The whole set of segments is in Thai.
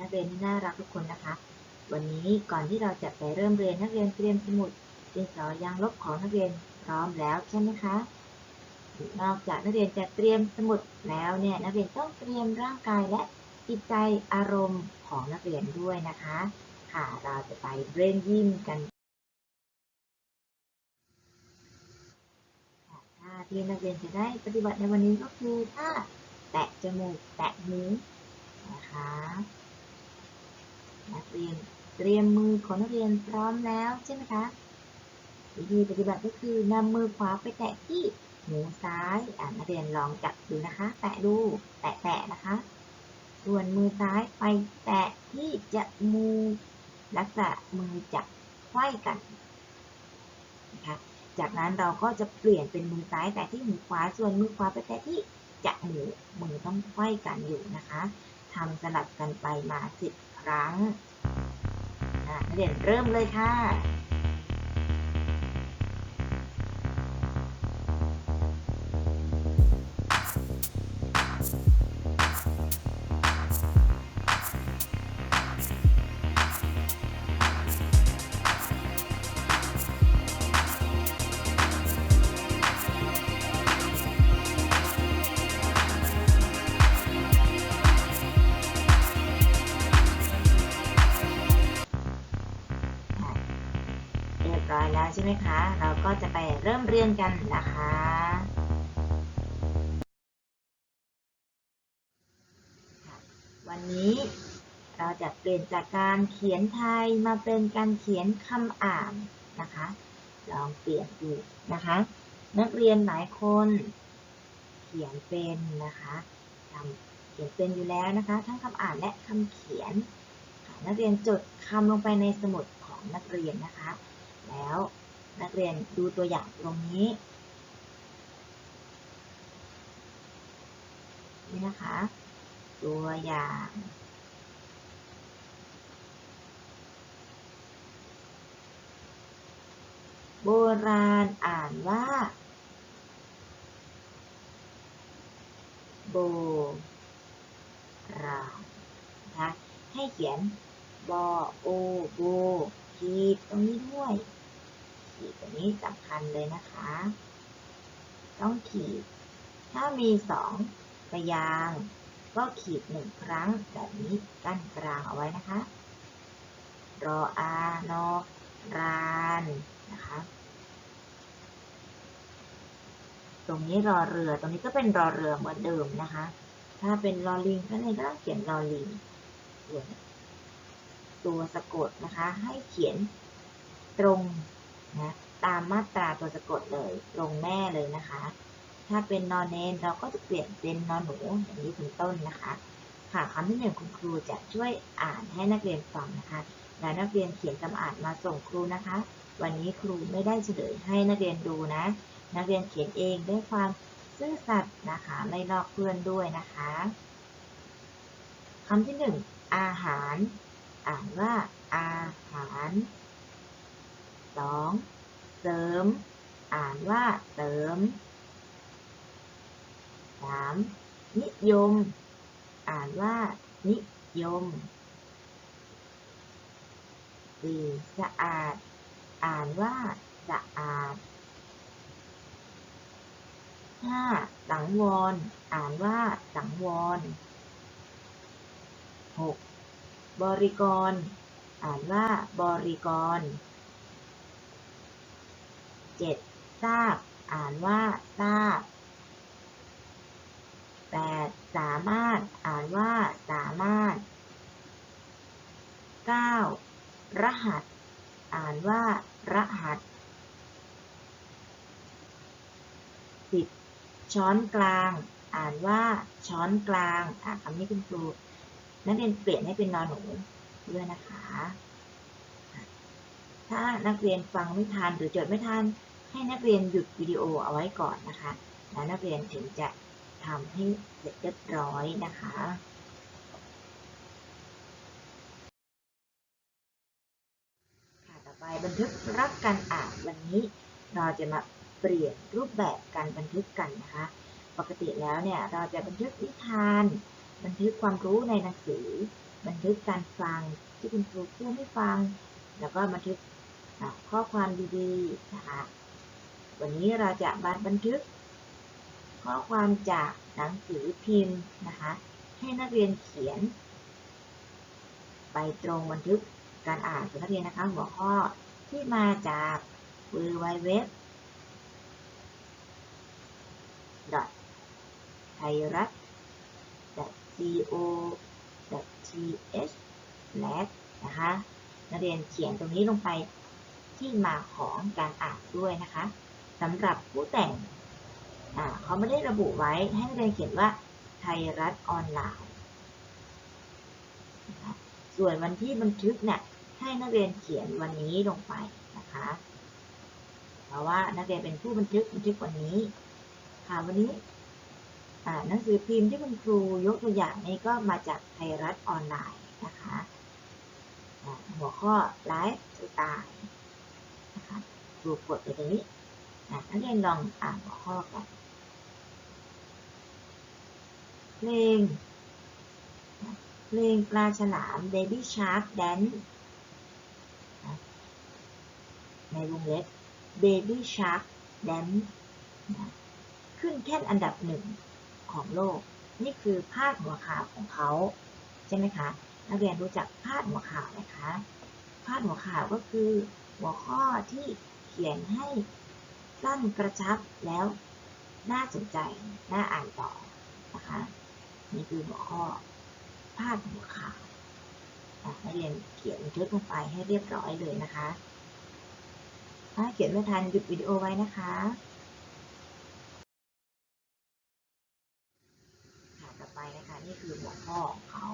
นักเรียนที่น่ารักทุกคนนะคะ วันนี้ก่อนที่เราจะไปเริ่มเรียนนักเรียนเตรียมสมุดดินสอยางลบของนักเรียนพร้อมแล้วใช่ไหมคะ นอกจากนักเรียนจะเตรียมสมุดแล้วเนี่ยนักเรียนต้องเตรียมร่างกายและจิตใจอารมณ์ของนักเรียนด้วยนะคะ ค่ะเราจะไปเรียนยิ้มกันท่าที่นักเรียนจะได้ปฏิบัติในวันนี้ก็คือท่าแตะจมูกแตะหูนะคะ เรียน เตรียมมือของนักเรียนพร้อมแล้วใช่ไหมคะวิธีปฏิบัติก็คือนำมือขวาไปแตะที่หูซ้ายอ่านักเรียนลองจับดูนะคะ แตะดู แตะแตะนะคะ ส่วนมือซ้ายไปแตะที่จมูกลักษณะมือจับไขว้กันนะคะจากนั้นเราก็จะเปลี่ยนเป็นมือซ้ายแตะที่หูขวา ส่วนมือขวาไปแตะที่จมูกมือต้องไขว้กันอยู่นะคะทำสลับกันไปมาสิบครั้ง นักเรียนเริ่มเลยค่ะ ก็จะไปเริ่มเรียนกันนะคะ วันนี้เราจะเปลี่ยนจากการเขียนไทยมาเป็นการเขียนคำอ่านนะคะ ลองเปลี่ยนดูนะคะ นักเรียนหลายคนเขียนเป็นนะคะทำเขียนเป็นอยู่แล้วนะคะ ทั้งคำอ่านและคำเขียน นักเรียนจดคำลงไปในสมุดของนักเรียนนะคะ แล้ว นักเรียนดูตัวอย่างตรงนี้นี่นะคะ ตัวอย่าง โบราณอ่านว่า โบราณนะคะให้เขียนบอโอโบขีดตรงนี้ด้วย ขีดตรงนี้สำคัญเลยนะคะ ต้องขีด ถ้ามีสองพยาง ก็ขีดหนึ่งครั้งแบบนี้กั้นกลางเอาไว้นะคะ รออานอรานนะคะ ตรงนี้รอเรือ ตรงนี้ก็เป็นรอเรือเหมือนเดิมนะคะ ถ้าเป็นลอลิงก็เลยก็ต้องเขียนลอลิงส่วนตัวสะกดนะคะ ให้เขียนตรง นะตามมาตราตัวสะกดเลยตรงแม่เลยนะคะ ถ้าเป็นนอนเนนเราก็จะเปลี่ยนเป็นนอนหนูอย่างนี้เป็นต้นนะคะ ค่ะคำที่หนึ่งคุณครูจะช่วยอ่านให้นักเรียนฟังนะคะแล้วนักเรียนเขียนคำอ่านมาส่งครูนะคะ วันนี้ครูไม่ได้เฉลยให้นักเรียนดูนะ นักเรียนเขียนเองด้วยความซื่อสัตย์นะคะไม่ลอกเพื่อนด้วยนะคะคำที่หนึ่งอาหาร อ่านว่าอาหาร สองเสริม อ่านว่าเสริมสามนิยม อ่านว่านิยมสี่สะอาด อ่านว่าสะอาดห้าสังวร อ่านว่าสังวรหกบริกร อ่านว่าบริกร เจ็ดทราบ อ่านว่าทราบแปดสามารถ อ่านว่าสามารถเก้ารหัส อ่านว่ารหัสสิบช้อนกลาง อ่านว่าช้อนกลาง อ่าคำนี้คุณครูนักเรียนเปลี่ยนให้เป็นนอนหนูด้วยนะคะ ถ้านักเรียนฟังไม่ทันหรือจดไม่ทัน ให้นักเรียนหยุดวิดีโอเอาไว้ก่อนนะคะ แล้วนักเรียนถึงจะทำให้เสร็จเรียบร้อยนะคะค่ะต่อไปบันทึกรักการอ่านวันนี้เราจะมาเปลี่ยนรูปแบบการบันทึกกันนะคะ ปกติแล้วเนี่ยเราจะบันทึกนิทาน บันทึกความรู้ในหนังสือ บันทึกการฟังที่คุณครูพูดให้ฟัง แล้วก็บันทึกข้อความดีๆนะคะ วันนี้เราจะมาบันทึก ข้อความจากหนังสือพิมพ์นะคะ ให้นักเรียนเขียน ไปตรงบันทึกการอ่านของนักเรียนนะคะหัวข้อที่มาจาก w w w ไทยรัฐ co th และนะคะนักเรียนเขียนตรงนี้ลงไปที่มาของการอ่านด้วยนะคะ สำหรับผู้แต่งเขาไม่ได้ระบุไว้ให้นักเรียนเขียนว่าไทยรัฐออนไลน์ ส่วนวันที่บันทึกเนี่ยให้นักเรียนเขียนวันนี้ลงไปนะคะ เพราะว่านักเรียนเป็นผู้บันทึกบันทึกวันนี้ ค่ะวันนี้หนังสือพิมพ์ที่คุณครูยกตัวอย่างนี้ก็มาจากไทยรัฐออนไลน์นะคะหัวข้อไลฟ์สไตล์นะคะครูกดไปตรงนี้ อ่านักเรียนลองอ่านหัวข้อกันเพลงเพลงปลาฉลาม Baby Shark Dance ในวงเล็บ Baby Shark Dance ขึ้นแค่อันดับหนึ่งของโลก นี่คือพาดหัวข่าวของเขา ใช่ไหมคะนักเรียนรู้จักพาดหัวข่าวไหมคะพาดหัวข่าวก็คือหัวข้อที่เขียนให้ สั้นกระชับแล้วน่าสนใจ น่าอ่านต่อนะคะนี่คือหัวข้อพาดหัวข่าวนักเรียนเขียนทึกลงไปให้เรียบร้อยเลยนะคะ ถ้าเขียนไม่ทันหยุดวิดีโอไว้นะคะค่ะต่อไปนะคะนี่คือหัวข้อของเขา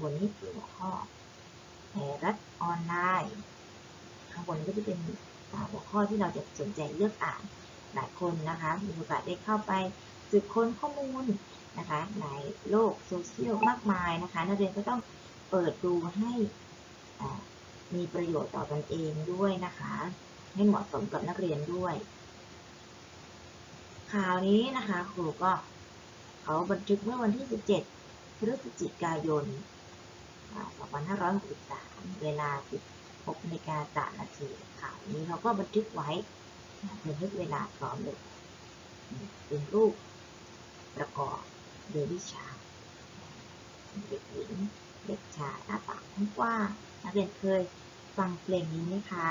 บนนี้คือหัวข้อไทยรัฐออนไลน์ข้างบนก็จะเป็น อ่าหัวข้อที่เราจะสนใจเลือกอ่านหลายคนนะคะมีโอกาสได้เข้าไปสืบค้นข้อมูลนะคะในโลกโซเชียลมากมายนะคะนักเรียนก็ต้องเปิดดูให้มีประโยชน์ต่อตนเองด้วยนะคะ ให้เหมาะสมกับนักเรียนด้วย ข่าวนี้นะคะครูก็เขาบันทึกเมื่อวันที่ 17พฤศจิกายนอ่า2563 เวลา 6นาฬิกา3นาทีข่าวนี้เราก็บันทึกไว้บันทึกเวลาพร้อมเลยเป็นรูปประกอบเบบี้ชาเด็กหญิงเด็กชายหน้าปากกว้างนักเรียนเคยฟังเพลงนี้ไหมคะ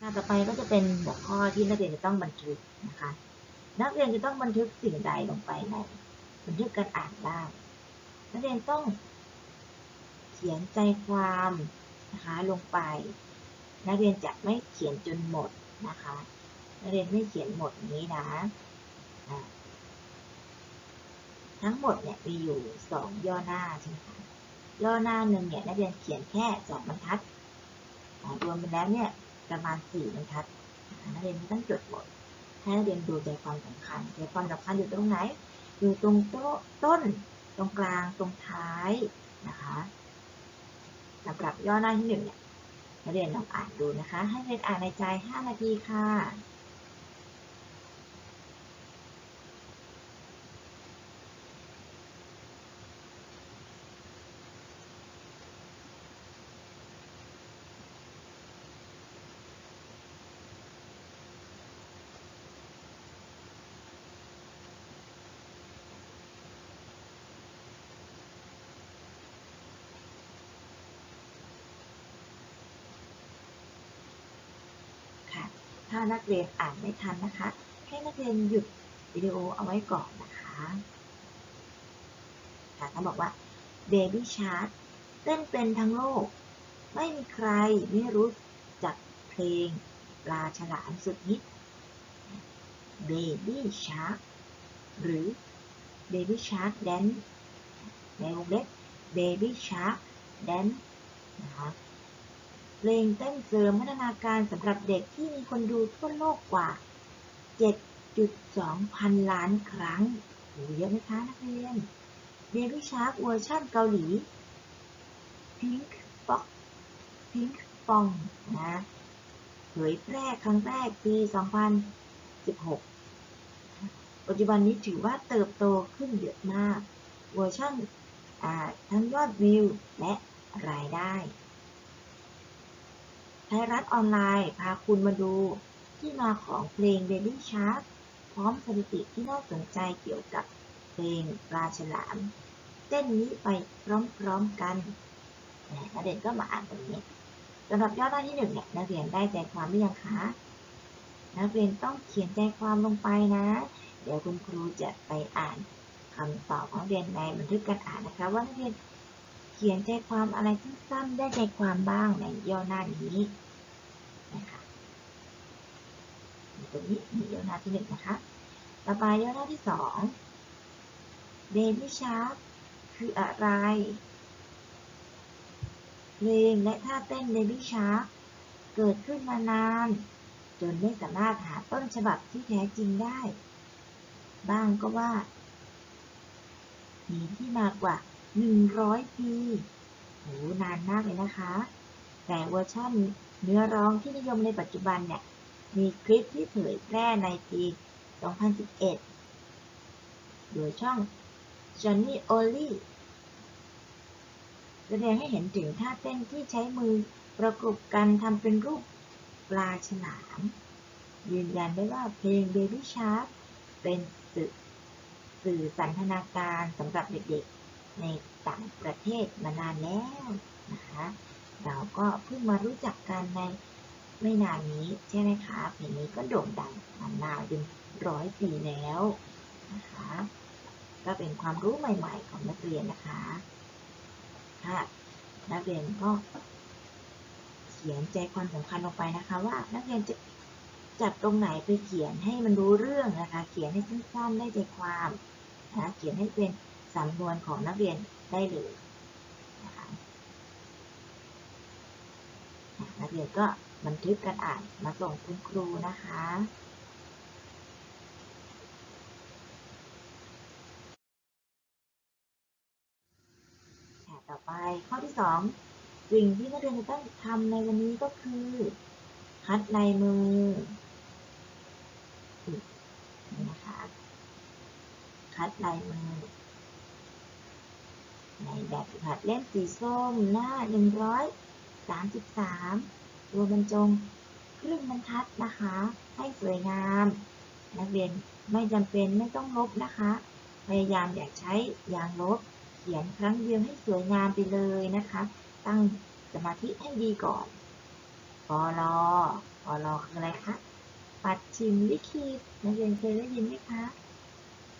การต่อไปก็จะเป็นหัวข้อที่นักเรียนจะต้องบันทึกนะคะ นักเรียนจะต้องบันทึกสิ่งใดลงไปในบันทึกการอ่านได้นักเรียนต้อง ขียนใจความนะคะลงไป นักเรียนจะไม่เขียนจนหมดนะคะ นักเรียนไม่เขียนหมดนี้นะทั้งหมดเนี่ยมีอยู่สองย่อหน้าใช่ไหมคะย่อหน้าหนึ่งเนี่ยนักเรียนเขียนแค่สองบรรทัดรวมไปแล้วเนี่ยประมาณสี่บรรทัดนักเรียนไม่ต้องจดหมดให้นักเรียนดูใจความสำคัญใจความสำคัญอยู่ตรงไหน อยู่ตรงโต๊ะต้น ตรงกลางตรงท้ายนะคะ สำหรับย่อหน้าที่หนึ่งเนี่ยนักเรียนลองอ่านดูนะคะ ให้เรียนอ่านในใจห้านาทีค่ะ ถ้านักเรียนอ่านไม่ทันนะคะ ให้นักเรียนหยุดวิดีโอเอาไว้ก่อนนะคะค่ะเขาบอกว่า Baby Shark เต้นเป็นทั้งโลก ไม่มีใครไม่รู้จักเพลงปลาฉลามสุดฮิต Baby Shark หรือ Baby Shark Dance ในวงเล็บ Baby Shark Dance นะคะ เพลงเต้นเสริมพัฒนาการสำหรับเด็กที่มีคนดูทั่วโลกกว่า 7.2 พันล้านครั้งโหเยอะไหมคะนักเรียน Baby Shark เวอร์ชันเกาหลี Pink Box Pink Pong นะเผยแพร่ครั้งแรกปี 2016 ปัจจุบันนี้ถือว่าเติบโตขึ้นเยอะมาก เวอร์ชันทั้งยอดวิวและรายได้ ทยรัฐออนไลน์พาคุณมาดูที่มาของเพลง Baby Shark พร้อมสถิติที่น่าสนใจเกี่ยวกับเพลงปลาฉลาม เต้นนี้ไปพร้อมๆกันแหมนักเรียนก็มาอ่านตรงนี้สำหรับยอดหน้าที่หนึ่งเนี่ยนักเรียนได้ใจความหรือยังคะนักเรียนต้องเขียนใจความลงไปนะ เดี๋ยวคุณครูจะไปอ่านคำตอบของเรียนในบันทึกการอ่านนะคะ ว่านักเรียน ขียนใจความอะไรสั้นๆได้ใจความบ้างในย่อหน้านี้นะคะตรงนี้มีย่อหน้าที่หนึ่งนะคะ ต่อไปย่อหน้าที่สอง Baby Shark คืออะไรเพลงและท่าเต้น Baby Shark เกิดขึ้นมานาน จนไม่สามารถหาต้นฉบับที่แท้จริงได้ บ้างก็ว่า มีที่มากกว่า 100ปีโหนานมากเลยนะคะ แต่เวอร์ชันเนื้อร้องที่นิยมในปัจจุบันเนี่ย มีคลิปที่เผยแพร่ในปี 2011 โดยช่อง Johnny Only แสดงให้เห็นถึงท่าเต้นที่ใช้มือประกบกันทำเป็นรูปปลาฉลาม ยืนยันได้ว่าเพลง Baby Shark เป็นสื่อสื่อสันทนาการสำหรับเด็กๆ ในต่างประเทศมานานแล้วนะคะ เราก็เพิ่งมารู้จักกันในไม่นานนี้ใช่ไหมคะ เพลงนี้ก็โด่งดังมานานเป็นร้อยปีแล้วนะคะ ก็เป็นความรู้ใหม่ ๆ ของนักเรียนนะคะ ค่ะ นักเรียนก็เขียนใจความสำคัญลงไปนะคะว่านักเรียนจะจับตรงไหนไปเขียนให้มันรู้เรื่องนะคะ เขียนให้สั้นๆได้ใจความนะเขียนให้เป็น สำนวนของนักเรียนได้เลยนะคะอะนักเรียนก็บันทึกการอ่านมาส่งคุณครูนะคะต่อไปข้อที่สองสิ่งที่นักเรียนจะต้องทำในวันนี้ก็คือคัดลายมืออุ๊ยนี่นะคะคัดลายมือ ในแบบหัดเล่มสีส้มหน้า 133 ตัวบรรจงครึ่งบรรทัดนะคะ ให้สวยงาม นักเรียนไม่จำเป็นไม่ต้องลบนะคะ พยายามอย่าใช้ยางลบ เขียนครั้งเดียวให้สวยงามไปเลยนะคะ ตั้งสมาธิให้ดีก่อนปอลอปอลอคืออะไรคะปัดชิมลิขิตนักเรียนเคยได้ยินไหมคะ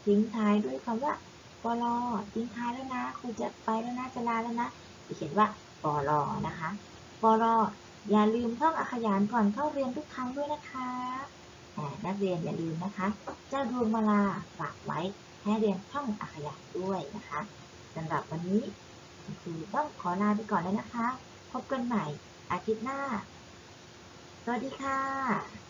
ทิ้งท้ายด้วยคำว่า ปอลอทิ้งท้ายแล้วนะครูจะไปแล้วนะจะลาแล้วนะจะเขียนว่าปอลอนะคะปอลออย่าลืมท่องอักขยานก่อนเข้าเรียนทุกครั้งด้วยนะคะนักเรียนอย่าลืมนะคะเจ้าดวงมาลาฝากไว้ให้เรียนท่องอักขยานด้วยนะคะสำหรับวันนี้คุณครูต้องขอลาไปก่อนแล้วนะคะ พบกันใหม่อาทิตย์หน้า สวัสดีค่ะ